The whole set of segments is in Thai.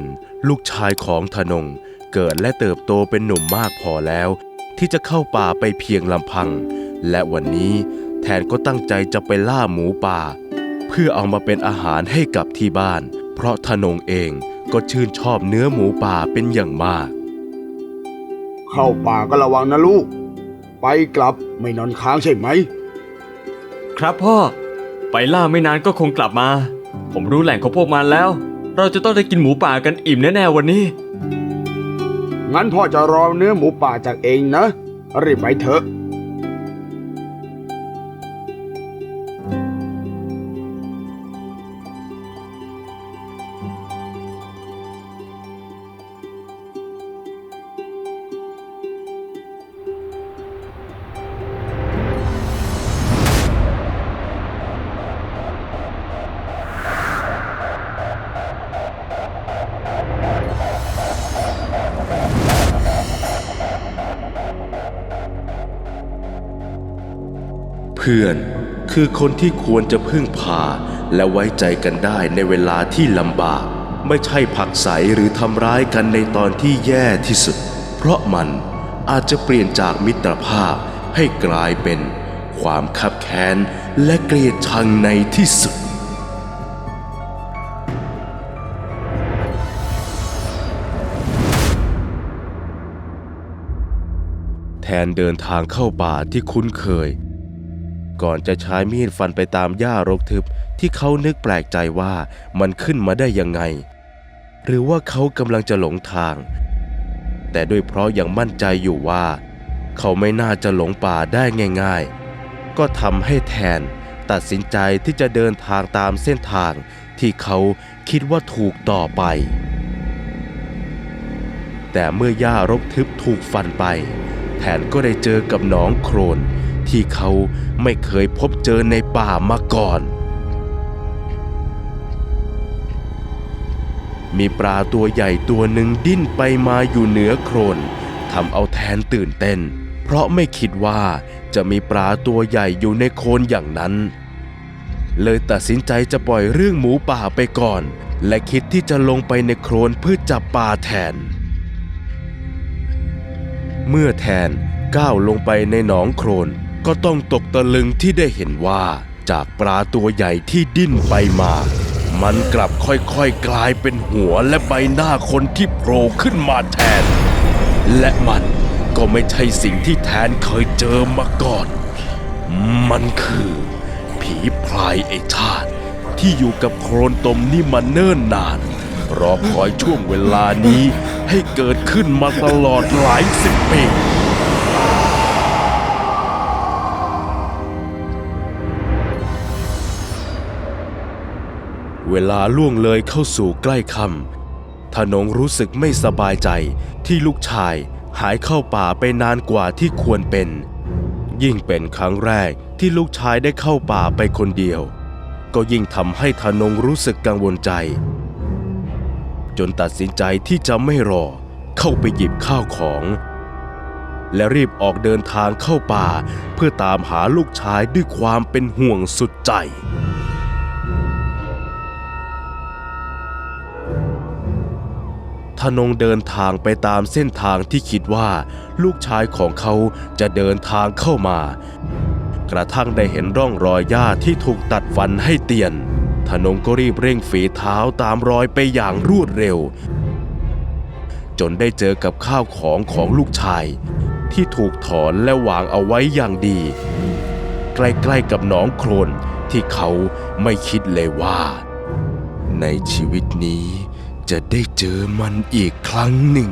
น ลูกชายของธนง เกิดและเติบโตเป็นหนุ่มมากพอแล้ว ที่จะเข้าป่าไปเพียงลำพัง และวันนี้แทนก็ตั้งใจจะไปล่าหมูป่า เพื่อเอามาเป็นอาหารให้กับที่บ้าน เพราะธนงเองก็ชื่นชอบเนื้อหมูป่าเป็นอย่างมาก เข้าป่าก็ระวังนะลูก ไปกลับไม่นอนค้างใช่ไหม ครับพ่อ ไปล่าไม่นานก็คงกลับมา ผมรู้แหล่งของพวกมันแล้ว เราจะต้องได้กินหมูป่ากันอิ่มแน่ๆวันนี้ งั้นพ่อจะรอเนื้อหมูป่าจากเองนะ รีบไปเถอะ พื่อนคือคนที่ควรจะพึ่งพาและไว้ใจกันได้ในเวลาที่ลำบาก ไม่ใช่ผลักใสหรือทำร้ายกันในตอนที่แย่ที่สุด เพราะมันอาจจะเปลี่ยนจากมิตรภาพให้กลายเป็นความคับแค้นและเกลียดชังในที่สุด แทนเดินทางเข้าป่าที่คุ้นเคย ก่อนจะใช้มีดฟันไปตามหญ้ารกทึบที่เขานึกแปลกใจว่ามันขึ้นมาได้ยังไง หรือว่าเขากำลังจะหลงทาง แต่ด้วยเพราะยังมั่นใจอยู่ว่า เขาไม่น่าจะหลงป่าได้ง่าย ๆ ก็ทำให้แทนตัดสินใจที่จะเดินทางตามเส้นทางที่เขาคิดว่าถูกต่อไป แต่เมื่อหญ้ารกทึบถูกฟันไป แทนก็ได้เจอกับหนองโครน ที่เขาไม่เคยพบเจอในป่ามาก่อน มีปลาตัวใหญ่ตัวหนึ่งดิ้นไปมาอยู่เหนือโครนทำเอาแทนตื่นเต้น เพราะไม่คิดว่าจะมีปลาตัวใหญ่อยู่ในโคลนอย่างนั้น เลยตัดสินใจจะปล่อยเรื่องหมูป่าไปก่อน และคิดที่จะลงไปในโคลนเพื่อจับปลาแทน เมื่อแทนก้าวลงไปในหนองโครน ก็ต้องตกตะลึงที่ได้เห็นว่าจากปลาตัวใหญ่ที่ดิ้นไปมา มันกลับค่อยๆกลายเป็นหัวและใบหน้าคนที่โผล่ขึ้นมาแทน และมันก็ไม่ใช่สิ่งที่แทนเคยเจอมาก่อน มันคือ ผีพลายเอชาติ ที่อยู่กับโครนตมนี่มาเนิ่นนาน รอคอยช่วงเวลานี้ให้เกิดขึ้นมาตลอดหลายสิบปี เวลาล่วงเลยเข้าสู่ใกล้ค่ำธนงรู้สึกไม่สบายใจที่ลูกชายหายเข้าป่าไปนานกว่าที่ควรเป็น ยิ่งเป็นครั้งแรกที่ลูกชายได้เข้าป่าไปคนเดียว ก็ยิ่งทำให้ธนงรู้สึกกังวลใจ จนตัดสินใจที่จะไม่รอเข้าไปหยิบข้าวของ และรีบออกเดินทางเข้าป่าเพื่อตามหาลูกชายด้วยความเป็นห่วงสุดใจ ธนงเดินทางไปตามเส้นทางที่คิดว่า ลูกชายของเขาจะเดินทางเข้ามา กระทั่งได้เห็นร่องรอยหญ้าที่ถูกตัดฟันให้เตียน ธนงก็รีบเร่งฝีเท้าตามรอยไปอย่างรวดเร็ว จนได้เจอกับข้าวของของลูกชาย ที่ถูกถอนและวางเอาไว้อย่างดี ใกล้ๆกับหนองโคลนที่เขาไม่คิดเลยว่า ในชีวิตนี้ จะได้เจอมันอีกครั้งหนึ่ง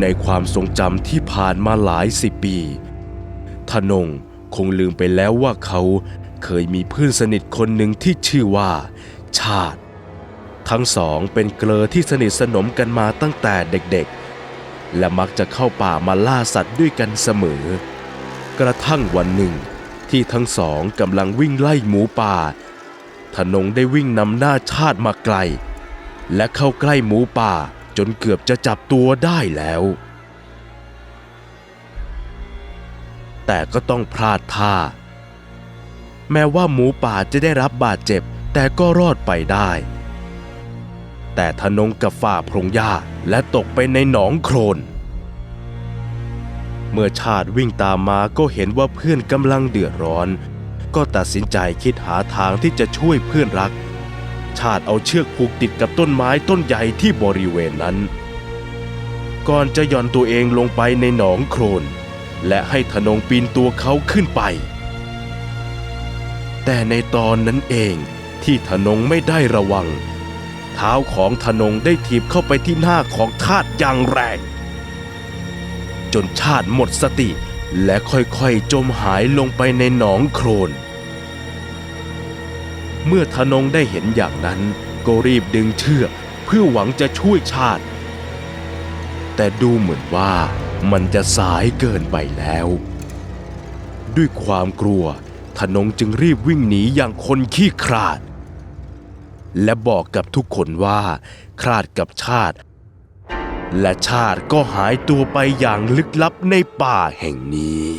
ในความทรงจำที่ผ่านมาหลายสิบปีธนงคงลืมไปแล้วว่าเขาเคยมีเพื่อนสนิทคนหนึ่งที่ชื่อว่า ชาติ ทั้งสองเป็นเกลอที่สนิทสนมกันมาตั้งแต่เด็กๆ และมักจะเข้าป่ามาล่าสัตว์ด้วยกันเสมอ กระทั่งวันหนึ่ง ที่ทั้งสองกำลังวิ่งไล่หมูป่าธนงได้วิ่งนำหน้าชาติมาไกล และเข้าใกล้หมูป่าจนเกือบจะจับตัวได้แล้ว แต่ก็ต้องพลาดท่า แม้ว่าหมูป่าจะได้รับบาดเจ็บแต่ก็รอดไปได้ แต่ทนงกับฝ่าพรงหญ้าและตกไปในหนองโคลน เมื่อชาติวิ่งตามมาก็เห็นว่าเพื่อนกำลังเดือดร้อน ก็ตัดสินใจคิดหาทางที่จะช่วยเพื่อนรัก ชาติเอาเชือกผูกติดกับต้นไม้ต้นใหญ่ที่บริเวณนั้น ก่อนจะหย่อนตัวเองลงไปในหนองโคลนและให้ทนงปีนตัวเขาขึ้นไป แต่ในตอนนั้นเองที่ทนงไม่ได้ระวัง เท้าของทนงได้ถีบเข้าไปที่หน้าของทาตอย่างแรง จนชาติหมดสติ และค่อยๆจมหายลงไปในหนองโคลนเมื่อทนงได้เห็นอย่างนั้น ก็รีบดึงเชือกเพื่อหวังจะช่วยชาติ แต่ดูเหมือนว่ามันจะสายเกินไปแล้ว ด้วยความกลัวทนงจึงรีบวิ่งหนีอย่างคนขี้ขลาด และบอกกับทุกคนว่าคลาดกับชาติ และชาติก็หายตัวไปอย่างลึกลับในป่าแห่งนี้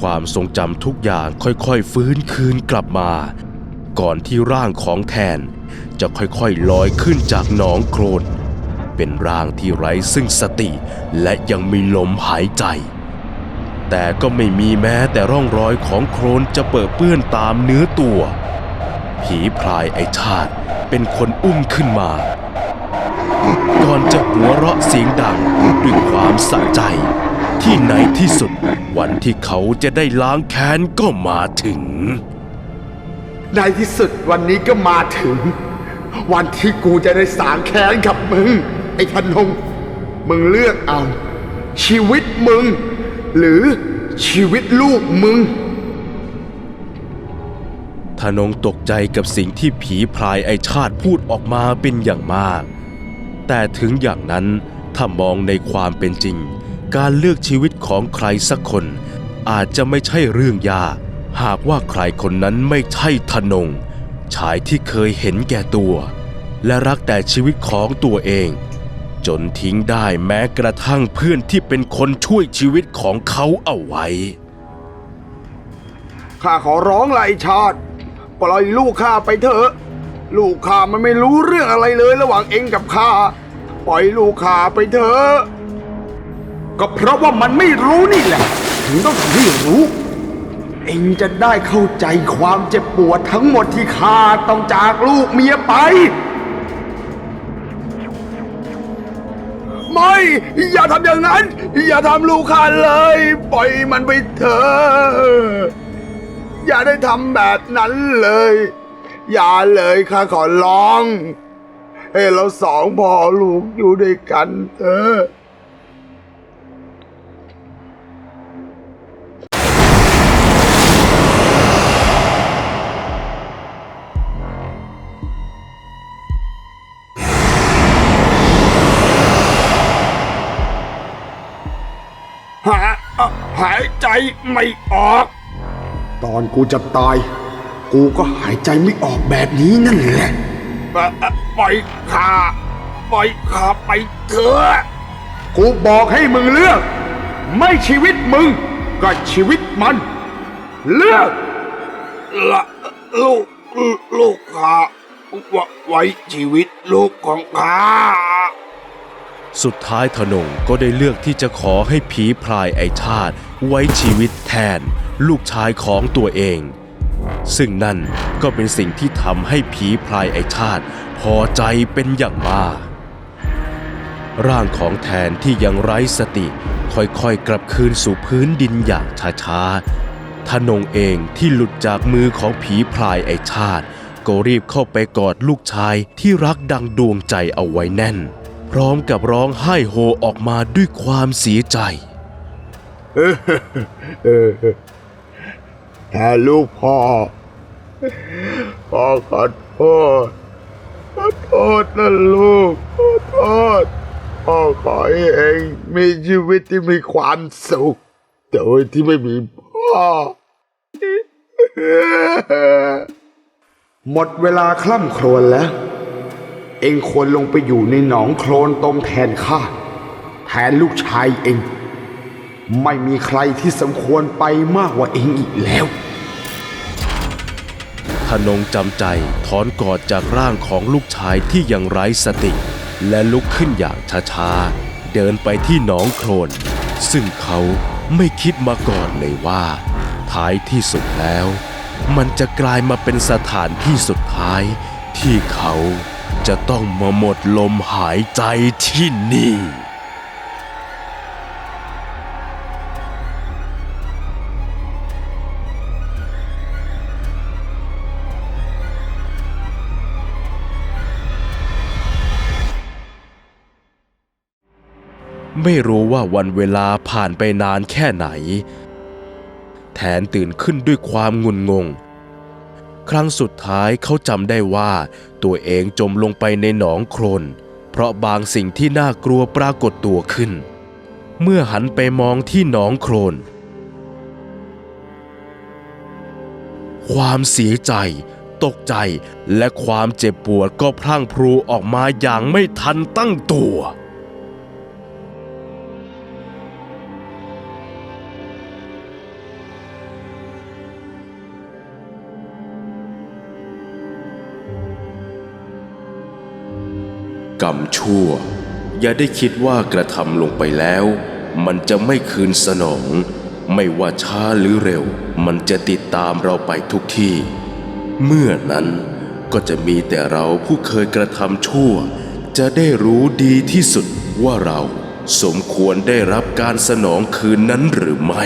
ความทรงจำทุกอย่างค่อยๆ ฟื้นคืนกลับมา ก่อนที่ร่างของแทนจะค่อยๆลอยขึ้นจากหนองโคลนเป็นร่างที่ไร้ซึ่งสติและยังมีลมหายใจ แต่ก็ไม่มีแม้แต่ร่องรอยของโคลนจะเปิดเปื้อนตามเนื้อตัว ผีพรายไอชาติเป็นคนอุ้มขึ้นมา ก่อนจะหัวเราะเสียงดังด้วยความสะใจ ที่ในที่สุด วันที่เขาจะได้ล้างแค้นก็มาถึง ในที่สุดวันนี้ก็มาถึง วันที่กูจะได้สางแค้นกับมึง ไอ้พนง มึงเลือกเอา ชีวิตมึง หรือชีวิตลูกมึง ทนงตกใจกับสิ่งที่ผีพรายไอชาติพูดออกมาเป็นอย่างมาก แต่ถึงอย่างนั้นถ้ามองในความเป็นจริง การเลือกชีวิตของใครสักคน อาจจะไม่ใช่เรื่องยากหากว่าใครคนนั้นไม่ใช่ทนง ชายที่เคยเห็นแก่ตัว และรักแต่ชีวิตของตัวเอง จนทิ้งได้แม้กระทั่งเพื่อนที่เป็นคนช่วยชีวิตของเขาเอาไว้ ข้าขอร้องละไอ้ชาติปล่อยลูกข้าไปเถอะ ลูกข้ามันไม่รู้เรื่องอะไรเลยระหว่างเองกับข้าปล่อยลูกข้าไปเถอะก็เพราะว่ามันไม่รู้นี่แหละ ถึงต้องทำให้รู้ เองจะได้เข้าใจความเจ็บปวดทั้งหมดที่ข้าต้องจากลูกเมียไป ไม่ อย่าทำอย่างนั้น อย่าทำลูกข้าเลย ปล่อยมันไปเถอะอย่าได้ทำแบบนั้นเลย อย่าเลยข้าขอร้อง ให้เราสองพ่อลูกอยู่ด้วยกันเถอะ ใจไม่ออก ตอนกูจะตาย กูก็หายใจไม่ออกแบบนี้นั่นแหละอะอะปล่อยข้าปล่อยข้าไปเถอะกูบอกให้มึงเลือก ไม่ชีวิตมึง ก็ชีวิตมัน เลือกละลูกลูกข้าไว้ชีวิตลูกของข้า สุดท้ายธนงก็ได้เลือกที่จะขอให้ผีพรายไอชาติ ไว้ชีวิตแทน ลูกชายของตัวเอง ซึ่งนั่นก็เป็นสิ่งที่ทำให้ผีพรายไอชาติ พอใจเป็นอย่างมากร่างของแทนที่ยังไร้สติ ค่อยๆกลับคืนสู่พื้นดินอย่างช้าๆธนงเองที่หลุดจากมือของผีพรายไอชาติ ก็รีบเข้าไปกอดลูกชายที่รักดังดวงใจเอาไว้แน่น ร้อมกับร้องไห้โฮออกมาด้วยความเสียใจแต่ลูกพ่อ พ่อขอโทษ ขอโทษนะลูก ขอโทษ พ่อขอให้เองมีชีวิตที่มีความสุข โดยที่ไม่มีพ่อ หมดเวลาคล่ำครวญแล้ว เองควรลงไปอยู่ในหนองโคลนตมแทนข้าแทนลูกชายเอง ไม่มีใครที่สมควรไปมากกว่าเองอีกแล้วทนงจำใจถอนกอดจากร่างของลูกชายที่ยังไร้สติ และลุกขึ้นอย่างช้าๆ เดินไปที่หนองโคลน ซึ่งเขาไม่คิดมาก่อนเลยว่า ท้ายที่สุดแล้ว มันจะกลายมาเป็นสถานที่สุดท้ายที่เขา จะต้องมาหมดลมหายใจที่นี่ ไม่รู้ว่าวันเวลาผ่านไปนานแค่ไหน แทนตื่นขึ้นด้วยความงุนงง ครั้งสุดท้ายเขาจำได้ว่า ตัวเองจมลงไปในหนองโคลนเพราะบางสิ่งที่น่ากลัวปรากฏตัวขึ้น เมื่อหันไปมองที่หนองโคลนความเสียใจ ตกใจ และความเจ็บปวดก็พรั่งพรูออกมาอย่างไม่ทันตั้งตัว กรรมชั่ว อย่าได้คิดว่ากระทำลงไปแล้ว มันจะไม่คืนสนอง ไม่ว่าช้าหรือเร็ว มันจะติดตามเราไปทุกที่ เมื่อนั้นก็จะมีแต่เราผู้เคยกระทำชั่ว จะได้รู้ดีที่สุดว่าเราสมควรได้รับการสนองคืนนั้นหรือไม่